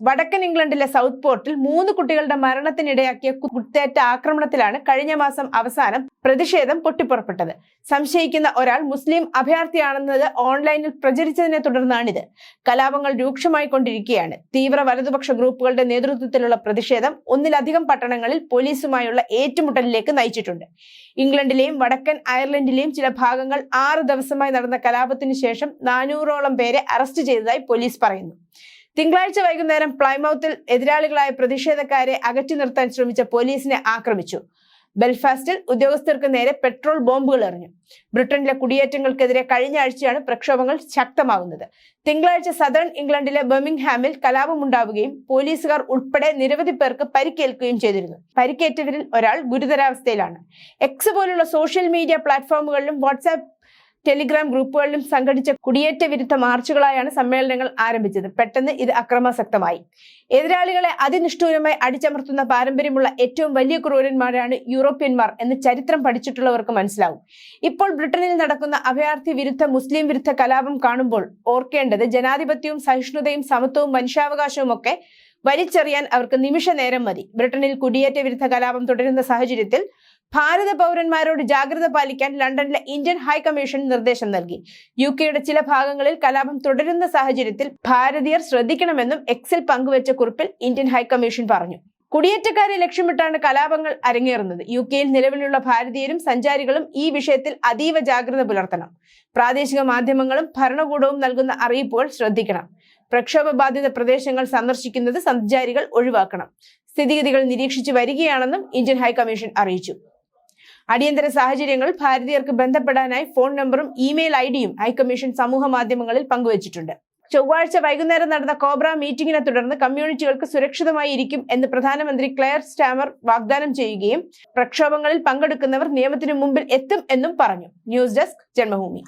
വടക്കൻ ഇംഗ്ലണ്ടിലെ സൗത്ത് പോർട്ടിൽ മൂന്ന് കുട്ടികളുടെ മരണത്തിനിടയാക്കിയ കുത്തേറ്റ ആക്രമണത്തിലാണ് കഴിഞ്ഞ മാസം അവസാനം പ്രതിഷേധം പൊട്ടിപ്പുറപ്പെട്ടത്. സംശയിക്കുന്ന ഒരാൾ മുസ്ലിം അഭയാർത്ഥിയാണെന്നത് ഓൺലൈനിൽ പ്രചരിച്ചതിനെ തുടർന്നാണിത്. കലാപങ്ങൾ രൂക്ഷമായി കൊണ്ടിരിക്കുകയാണ്. തീവ്ര വലതുപക്ഷ ഗ്രൂപ്പുകളുടെ നേതൃത്വത്തിലുള്ള പ്രതിഷേധം ഒന്നിലധികം പട്ടണങ്ങളിൽ പോലീസുമായുള്ള ഏറ്റുമുട്ടലിലേക്ക് നയിച്ചിട്ടുണ്ട്. ഇംഗ്ലണ്ടിലെയും വടക്കൻ അയർലൻഡിലെയും ചില ഭാഗങ്ങൾ ആറ് ദിവസമായി നടന്ന കലാപത്തിനു ശേഷം നാനൂറോളം പേരെ അറസ്റ്റ് ചെയ്തതായി പോലീസ് പറയുന്നു. തിങ്കളാഴ്ച വൈകുന്നേരം പ്ലൈമൌത്തിൽ എതിരാളികളായ പ്രതിഷേധക്കാരെ അകറ്റി നിർത്താൻ ശ്രമിച്ച പോലീസിനെ ആക്രമിച്ചു. ബെൽഫാസ്റ്റിൽ ഉദ്യോഗസ്ഥർക്ക് നേരെ പെട്രോൾ ബോംബുകൾ എറിഞ്ഞു. ബ്രിട്ടനിലെ കുടിയേറ്റങ്ങൾക്കെതിരെ കഴിഞ്ഞ ആഴ്ചയാണ് പ്രക്ഷോഭങ്ങൾ ശക്തമാകുന്നത്. തിങ്കളാഴ്ച സദേൺ ഇംഗ്ലണ്ടിലെ ബെർമിംഗ്ഹാമിൽ കലാപമുണ്ടാവുകയും പോലീസുകാർ ഉൾപ്പെടെ നിരവധി പേർക്ക് പരിക്കേൽക്കുകയും ചെയ്തിരുന്നു. പരിക്കേറ്റവരിൽ ഒരാൾ ഗുരുതരാവസ്ഥയിലാണ്. എക്സ് പോലുള്ള സോഷ്യൽ മീഡിയ പ്ലാറ്റ്ഫോമുകളിലും വാട്സാപ്പ് ടെലിഗ്രാം ഗ്രൂപ്പുകളിലും സംഘടിച്ച കുടിയേറ്റ വിരുദ്ധ മാർച്ചുകളായാണ് സമ്മേളനങ്ങൾ ആരംഭിച്ചത്. പെട്ടെന്ന് ഇത് അക്രമാസക്തമായി. എതിരാളികളെ അതിനിഷ്ഠൂരമായി അടിച്ചമർത്തുന്ന പാരമ്പര്യമുള്ള ഏറ്റവും വലിയ ക്രൂരന്മാരാണ് യൂറോപ്യന്മാർ എന്ന് ചരിത്രം പഠിച്ചിട്ടുള്ളവർക്ക് മനസ്സിലാവും. ഇപ്പോൾ ബ്രിട്ടനിൽ നടക്കുന്ന അഭയാർത്ഥി വിരുദ്ധ മുസ്ലിം വിരുദ്ധ കലാപം കാണുമ്പോൾ ഓർക്കേണ്ടത് ജനാധിപത്യവും സഹിഷ്ണുതയും സമത്വവും മനുഷ്യാവകാശവും ഒക്കെ വലിച്ചെറിയാൻ അവർക്ക് നിമിഷ നേരം മതി. ബ്രിട്ടനിൽ കുടിയേറ്റ വിരുദ്ധ കലാപം തുടരുന്ന സാഹചര്യത്തിൽ ഭാരത പൗരന്മാരോട് ജാഗ്രത പാലിക്കാൻ ലണ്ടനിലെ ഇന്ത്യൻ ഹൈക്കമ്മീഷൻ നിർദ്ദേശം നൽകി. യു കെയുടെ ചില ഭാഗങ്ങളിൽ കലാപം തുടരുന്ന സാഹചര്യത്തിൽ ഭാരതീയർ ശ്രദ്ധിക്കണമെന്നും എക്സിൽ പങ്കുവച്ച കുറിപ്പിൽ ഇന്ത്യൻ ഹൈക്കമ്മീഷൻ പറഞ്ഞു. കുടിയേറ്റക്കാരെ ലക്ഷ്യമിട്ടാണ് കലാപങ്ങൾ അരങ്ങേറുന്നത്. യു കെയിൽ നിലവിലുള്ള ഭാരതീയരും സഞ്ചാരികളും ഈ വിഷയത്തിൽ അതീവ ജാഗ്രത പുലർത്തണം. പ്രാദേശിക മാധ്യമങ്ങളും ഭരണകൂടവും നൽകുന്ന അറിയിപ്പുകൾ ശ്രദ്ധിക്കണം. പ്രക്ഷോഭ ബാധിത പ്രദേശങ്ങൾ സന്ദർശിക്കുന്നത് സഞ്ചാരികൾ ഒഴിവാക്കണം. സ്ഥിതിഗതികൾ നിരീക്ഷിച്ചു വരികയാണെന്നും ഇന്ത്യൻ ഹൈക്കമ്മീഷൻ അറിയിച്ചു. അടിയന്തര സാഹചര്യങ്ങൾ ഭാരതീയർക്ക് ബന്ധപ്പെടാനായി ഫോൺ നമ്പറും ഇമെയിൽ ഐ ഡിയും ഹൈക്കമ്മീഷൻ സമൂഹ മാധ്യമങ്ങളിൽ പങ്കുവച്ചിട്ടുണ്ട്. ചൊവ്വാഴ്ച വൈകുന്നേരം നടന്ന കോബ്ര മീറ്റിംഗിനെ തുടർന്ന് കമ്മ്യൂണിറ്റികൾക്ക് സുരക്ഷിതമായി ഇരിക്കും എന്ന് പ്രധാനമന്ത്രി ക്ലെയർ സ്റ്റാമർ വാഗ്ദാനം ചെയ്യുകയും പ്രക്ഷോഭങ്ങളിൽ പങ്കെടുക്കുന്നവർ നിയമത്തിനു മുമ്പിൽ എത്തും എന്നും പറഞ്ഞു. News desk Janmabhumi.